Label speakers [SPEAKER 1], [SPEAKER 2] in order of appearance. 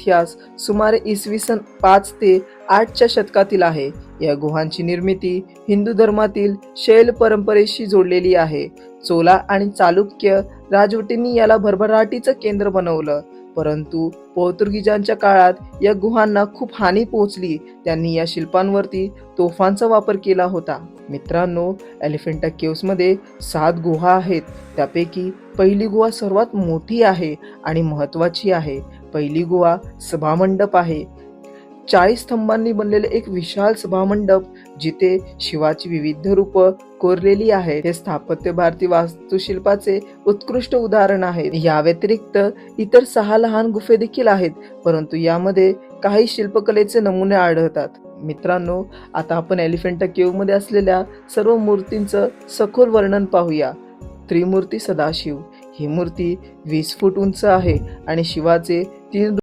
[SPEAKER 1] इतिहास सुमारे इसवी सन पाच ते आठच्या शतकातील आहे. या गुहांची निर्मिती हिंदू धर्मातील शैल परंपरेशी जोडलेली आहे. चोला आणि चालुक्य राजवटींनी याला भरभराटीचं केंद्र बनवलं. परंतु पोर्तुगीजांच्या काळात या गुहांना खूप हानी पोहोचली. त्यांनी या शिल्पांवरती तोफांचा वापर केला होता. मित्रांनो एलिफेंटा केव्समध्ये सात गुहा आहेत. त्यापैकी पहिली गुहा सर्वात मोठी आहे आणि महत्त्वाची आहे. पहिली गुहा सभामंडप आहे. चाळीस स्तंभांनी बनलेले एक विशाल सभामंडप जिथे शिवाची विविध रूप कोरलेली आहेत. हे स्थापत्य भारतीय वास्तुशिल्पाचे उत्कृष्ट उदाहरण आहे. या व्यतिरिक्त इतर सहा लहान गुफे देखील आहेत परंतु यामध्ये काही शिल्पकलेचे नमुने आढळतात. मित्रांनो आता आपण एलिफंटा केवमध्ये असलेल्या सर्व मूर्तींचं सखोल वर्णन पाहूया. त्रिमूर्ती सदाशिव. ही मूर्ती वीस फूट उंच आहे आणि शिवाचे तीन